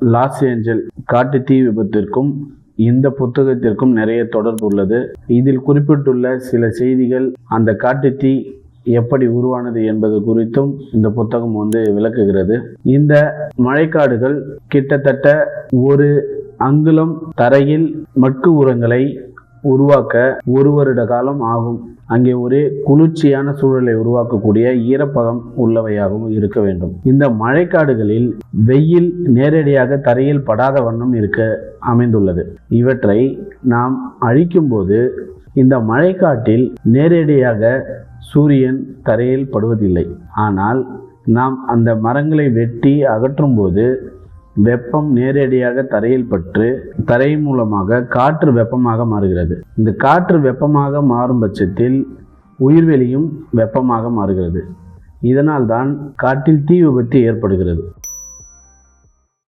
Loss angel காட்டு தீ விபத்திற்கும் இந்த புத்தகத்திற்கும் நிறைய தொடர்பு உள்ளது. இதில் குறிப்பிட்டுள்ள சில செய்திகள் அந்த காட்டு தீ எப்படி உருவானது என்பது குறித்தும் இந்த புத்தகம் வந்து விளக்குகிறது. இந்த மழைக்காடுகள் கிட்டத்தட்ட ஒரு அங்குலம் தரையில் மட்கு உரங்களை உருவாக்க ஒரு வருட காலம் ஆகும். அங்கே ஒரே குளிர்ச்சியான சூழலை உருவாக்கக்கூடிய ஈரப்பதம் உள்ளவையாகவும் இருக்க வேண்டும். இந்த மழைக்காடுகளில் வெயில் நேரடியாக தரையில் படாத வண்ணம் இருக்க அமைந்துள்ளது. இவற்றை நாம் அழிக்கும்போது இந்த மழைக்காட்டில் நேரடியாக சூரியன் தரையில் படுவதில்லை. ஆனால் நாம் அந்த மரங்களை வெட்டி அகற்றும்போது வெப்பம் நேரடியாக தரையில் பற்று தரை மூலமாக காற்று வெப்பமாக மாறுகிறது. இந்த காற்று வெப்பமாக மாறும் பட்சத்தில் உயிர்வெளியும் வெப்பமாக மாறுகிறது. இதனால் தான் காட்டில் தீ விபத்து ஏற்படுகிறது.